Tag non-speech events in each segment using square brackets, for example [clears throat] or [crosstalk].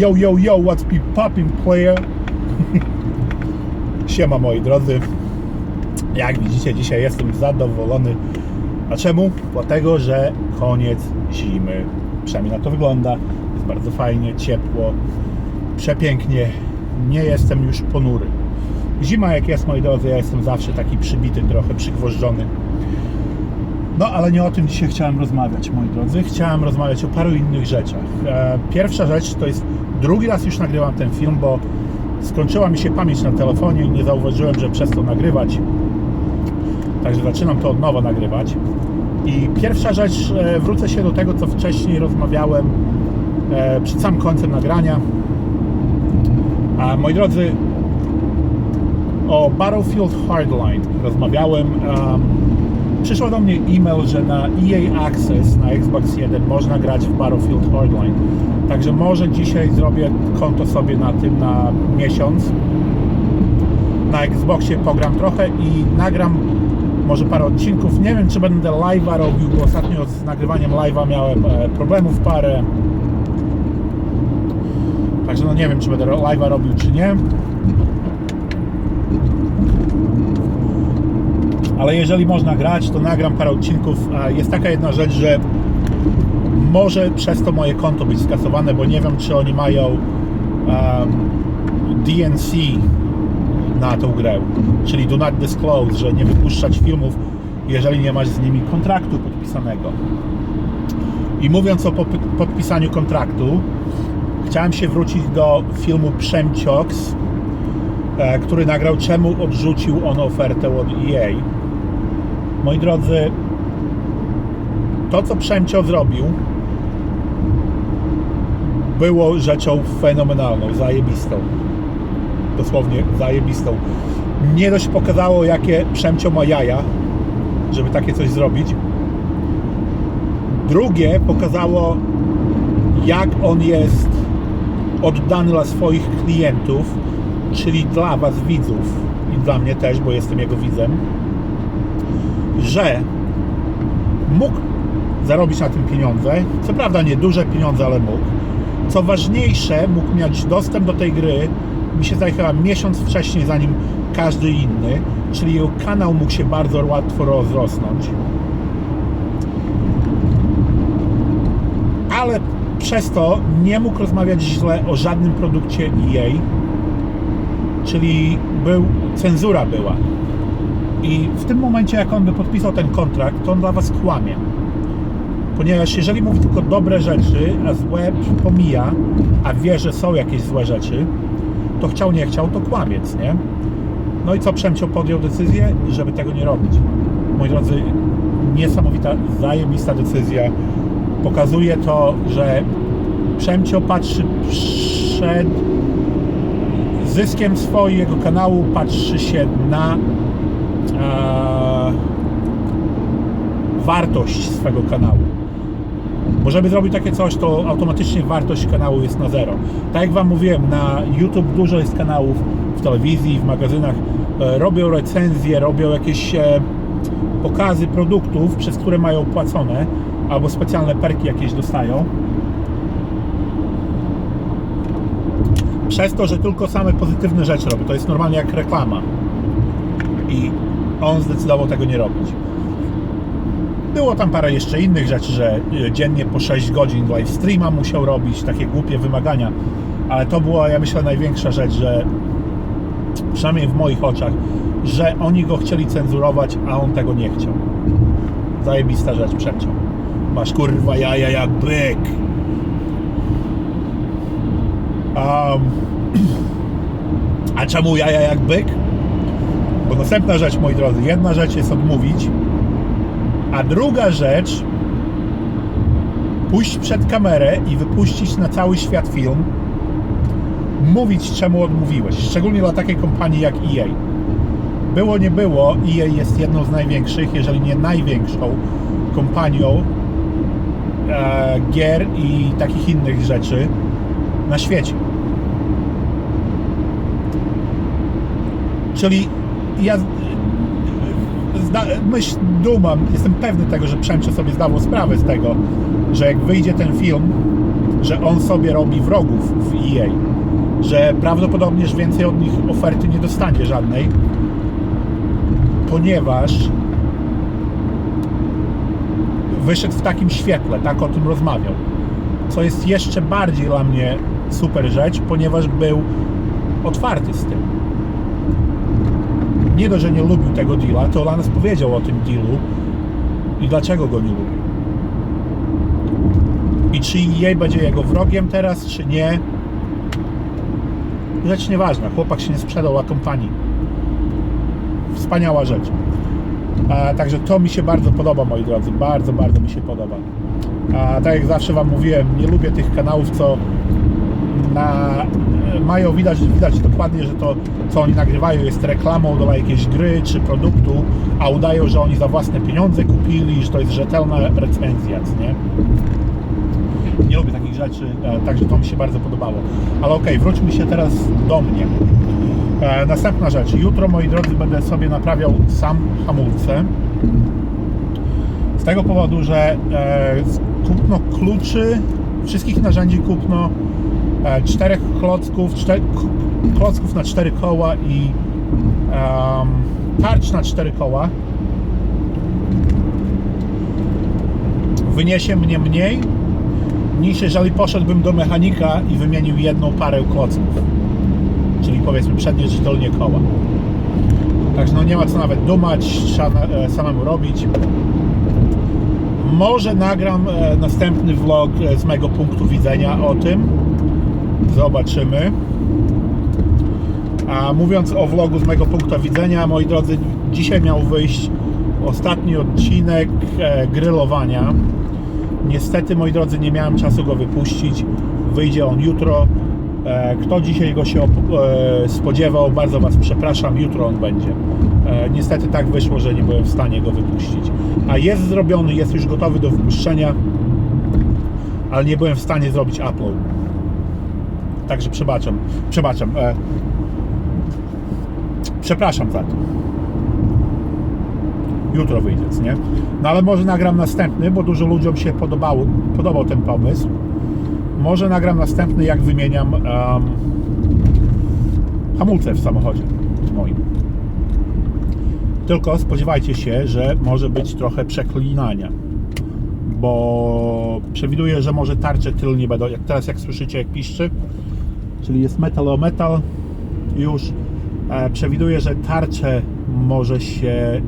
Yo, yo, yo, what's be poppin' player? [laughs] Siema moi drodzy. Jak widzicie, dzisiaj jestem zadowolony. A czemu? Dlatego, że koniec zimy. Przynajmniej na to wygląda. Jest bardzo fajnie, ciepło, przepięknie. Nie jestem już ponury. Zima jak jest, moi drodzy, ja jestem zawsze taki przybity, trochę przygwożdżony. No, ale nie o tym dzisiaj chciałem rozmawiać, moi drodzy. Chciałem rozmawiać o paru innych rzeczach. E, Pierwsza rzecz to jest, drugi raz już nagrywam ten film, bo skończyła mi się pamięć na telefonie i nie zauważyłem, że przez to nagrywać. Także zaczynam to od nowa nagrywać. I pierwsza rzecz, e, wrócę się do tego, co wcześniej rozmawiałem e, przed samym końcem nagrania. A moi drodzy, o Battlefield Hardline rozmawiałem. Przyszło do mnie e-mail, że na EA Access na Xbox 1 można grać w Battlefield Hardline. Także może dzisiaj zrobię konto sobie na tym na miesiąc. Na Xboxie pogram trochę i nagram może parę odcinków. Nie wiem, czy będę live'a robił, bo ostatnio z nagrywaniem live'a miałem e, problemów parę. Także no nie wiem, czy będę live'a robił, czy nie. Ale jeżeli można grać, to nagram parę odcinków. Jest taka jedna rzecz, że może przez to moje konto być skasowane, bo nie wiem, czy oni mają um, DNC na tą grę, czyli do not disclose, że nie wypuszczać filmów, jeżeli nie masz z nimi kontraktu podpisanego. I mówiąc o podpisaniu kontraktu, chciałem się wrócić do filmu Przemcioks, e, który nagrał Czemu odrzucił on ofertę od EA. Moi drodzy, to co Przemcio zrobił było rzeczą fenomenalną, zajebistą. Dosłownie zajebistą. Nie dość pokazało, jakie Przemcio ma jaja, żeby takie coś zrobić. Drugie pokazało, jak on jest oddany dla swoich klientów, czyli dla Was widzów i dla mnie też, bo jestem jego widzem, że mógł zarobić na tym pieniądze. Co prawda nie duże pieniądze, ale mógł. Co ważniejsze, mógł mieć dostęp do tej gry, mi się zdaje chyba miesiąc wcześniej, zanim każdy inny, czyli jego kanał mógł się bardzo łatwo rozrosnąć. Ale przez to nie mógł rozmawiać źle o żadnym produkcie EA, czyli był, cenzura była. I w tym momencie, jak on by podpisał ten kontrakt, to on dla Was kłamie. Ponieważ jeżeli mówi tylko dobre rzeczy, a złe pomija, a wie, że są jakieś złe rzeczy, to chciał, nie chciał, to kłamiec, nie? No i co Przemcio podjął decyzję, żeby tego nie robić. Moi drodzy, niesamowita, zajebista decyzja. Pokazuje to, że Przemcio patrzy przed zyskiem swojego kanału, patrzy się na wartość swego kanału. Bo żeby zrobić takie coś, to automatycznie wartość kanału jest na zero. Tak jak Wam mówiłem, na YouTube dużo jest kanałów, w telewizji, w magazynach e, robią recenzje, robią jakieś e, pokazy produktów, przez które mają płacone, albo specjalne perki jakieś dostają. Przez to, że tylko same pozytywne rzeczy robią. To jest normalnie jak reklama. I on zdecydował tego nie robić. Było tam parę jeszcze innych rzeczy, że y, dziennie po 6 godzin live streama musiał robić, takie głupie wymagania, ale to była, ja myślę, największa rzecz, że przynajmniej w moich oczach, że oni go chcieli cenzurować, a on tego nie chciał. Zajebista rzecz, przeciął. Masz kurwa jaja jak byk. Um, [clears throat] a czemu jaja jak byk? Bo następna rzecz, moi drodzy, jedna rzecz jest odmówić, a druga rzecz pójść przed kamerę i wypuścić na cały świat film, mówić czemu odmówiłeś, szczególnie dla takiej kompanii jak EA. Było nie było, EA jest jedną z największych, jeżeli nie największą kompanią e, gier i takich innych rzeczy na świecie. Czyli ja zda, myśl, dumam, jestem pewny tego, że Przemcio sobie zdawał sprawę z tego, że jak wyjdzie ten film, że on sobie robi wrogów w EA, że prawdopodobnie więcej od nich oferty nie dostanie żadnej, ponieważ wyszedł w takim świetle, tak o tym rozmawiał. Co jest jeszcze bardziej dla mnie super rzecz, ponieważ był otwarty z tym. Nie dość, że nie lubił tego deala, to dla nas powiedział o tym dealu i dlaczego go nie lubił. I czy jej będzie jego wrogiem teraz, czy nie, rzecz nieważna. Chłopak się nie sprzedał dla kompanii. Wspaniała rzecz. A, także to mi się bardzo podoba, moi drodzy. Bardzo, bardzo mi się podoba. A tak jak zawsze Wam mówiłem, nie lubię tych kanałów, co na, mają widać, widać dokładnie, że to, co oni nagrywają, jest reklamą do jakiejś gry czy produktu, a udają, że oni za własne pieniądze kupili, że to jest rzetelna recenzja, nie? Nie lubię takich rzeczy, e, także to mi się bardzo podobało. Ale okej, wróćmy się teraz do mnie. E, Następna rzecz. Jutro, moi drodzy, będę sobie naprawiał sam hamulce. Z tego powodu, że e, kupno kluczy, wszystkich narzędzi kupno, e, czterech klocków, czter, klocków na cztery koła i em, tarcz na cztery koła wyniesie mnie mniej niż jeżeli poszedłbym do mechanika i wymienił jedną parę klocków czyli powiedzmy przednie czy dolnie koła. Także no nie ma co nawet dumać, trzeba e, samemu robić. Może nagram e, następny vlog e, z mego punktu widzenia o tym. Zobaczymy. A mówiąc o vlogu z mego punktu widzenia, moi drodzy, dzisiaj miał wyjść ostatni odcinek e, grillowania. Niestety, moi drodzy, nie miałem czasu go wypuścić. Wyjdzie on jutro. E, Kto dzisiaj go się e, spodziewał, bardzo Was przepraszam, jutro on będzie. E, Niestety tak wyszło, że nie byłem w stanie go wypuścić. A jest zrobiony, jest już gotowy do wypuszczenia, ale nie byłem w stanie zrobić upload. Także przebaczam. Przebaczam. e, Przepraszam za to. Jutro wyjdzie, nie? No ale może nagram następny, bo dużo ludziom się podobało, podobał ten pomysł. Może nagram następny, jak wymieniam em, hamulce w samochodzie moim. Tylko spodziewajcie się, że może być trochę przeklinania. Bo przewiduję, że może tarcze tylnie będą, jak teraz jak słyszycie jak piszczy, czyli jest metal o metal już. E, przewiduję, że tarcze może się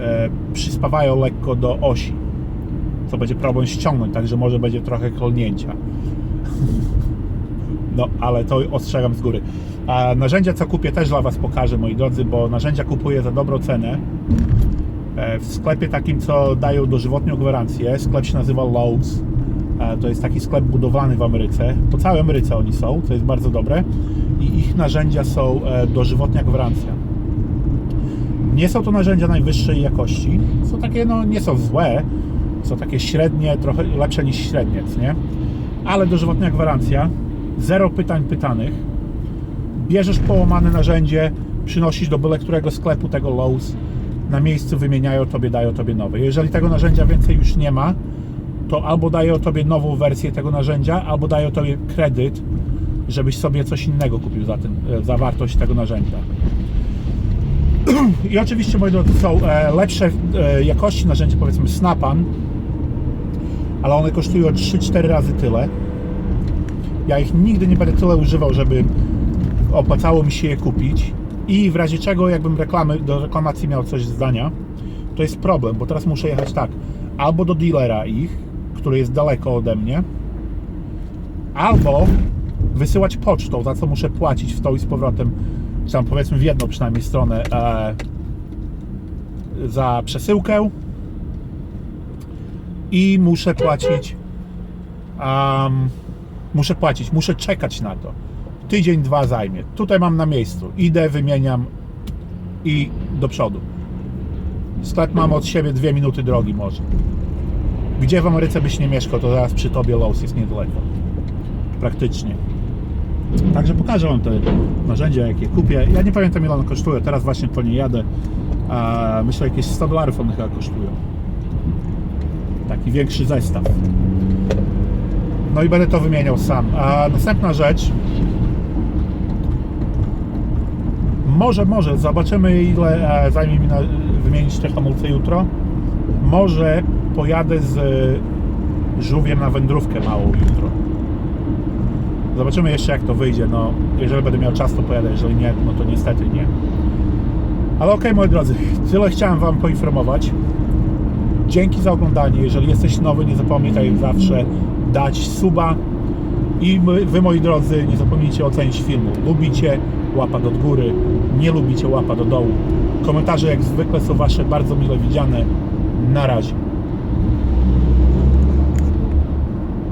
e, przyspawają lekko do osi co będzie problem ściągnąć, także może będzie trochę kolnięcia. No, ale to ostrzegam z góry. A narzędzia, co kupię, też dla Was pokażę, moi drodzy, bo narzędzia kupuję za dobrą cenę. E, W sklepie takim, co dają dożywotnią gwarancję. Sklep się nazywa Lowe's. E, To jest taki sklep budowlany w Ameryce. Po całej Ameryce oni są, co jest bardzo dobre. I ich narzędzia są e, dożywotnia gwarancja. Nie są to narzędzia najwyższej jakości. Są takie, no nie są złe, są takie średnie, trochę lepsze niż średnie, co nie? Ale dożywotnia gwarancja, zero pytań pytanych. Bierzesz połamane narzędzie, przynosisz do byle którego sklepu tego Lowe's, na miejscu wymieniają tobie, dają tobie nowe. Jeżeli tego narzędzia więcej już nie ma, to albo dają tobie nową wersję tego narzędzia, albo dają tobie kredyt, żebyś sobie coś innego kupił za, ten, za wartość tego narzędzia. [clears throat] I oczywiście, moi drodzy, są e, lepsze e, jakości narzędzia, powiedzmy Snapan, ale one kosztują 3-4 razy tyle. Ja ich nigdy nie będę tyle używał, żeby opłacało mi się je kupić. I w razie czego, jakbym reklamy, do reklamacji miał coś zdania, to jest problem, bo teraz muszę jechać tak, albo do dealera ich, który jest daleko ode mnie, albo wysyłać pocztą, za co muszę płacić w tą i z powrotem, czy tam powiedzmy w jedną przynajmniej stronę e, za przesyłkę i muszę płacić um, muszę płacić, muszę czekać na to. Tydzień, dwa zajmie. Tutaj mam na miejscu, idę, wymieniam i do przodu. Sklep mam od siebie dwie minuty drogi może gdzie w Ameryce byś nie mieszkał, to zaraz przy tobie Lowe's jest niedaleko praktycznie Także pokażę Wam te narzędzia, jakie kupię. Ja nie pamiętam ile one kosztują, teraz właśnie po nie jadę. A myślę, jakieś 100 dolarów one chyba kosztują. Taki większy zestaw. No i będę to wymieniał sam. A następna rzecz. Może, może, zobaczymy ile e, zajmie mi na, wymienić te hamulce jutro. Może pojadę z e, żółwiem na wędrówkę małą jutro. Zobaczymy jeszcze jak to wyjdzie. No, jeżeli będę miał czas, to pojadę. Jeżeli nie, no to niestety nie. Ale okej, moi drodzy, tyle chciałem Wam poinformować. Dzięki za oglądanie. Jeżeli jesteś nowy, nie zapomnij tak jak zawsze dać suba. I Wy, moi drodzy, nie zapomnijcie ocenić filmu. Lubicie łapa do góry, nie lubicie łapa do dołu. Komentarze jak zwykle są Wasze bardzo mile widziane. Na razie.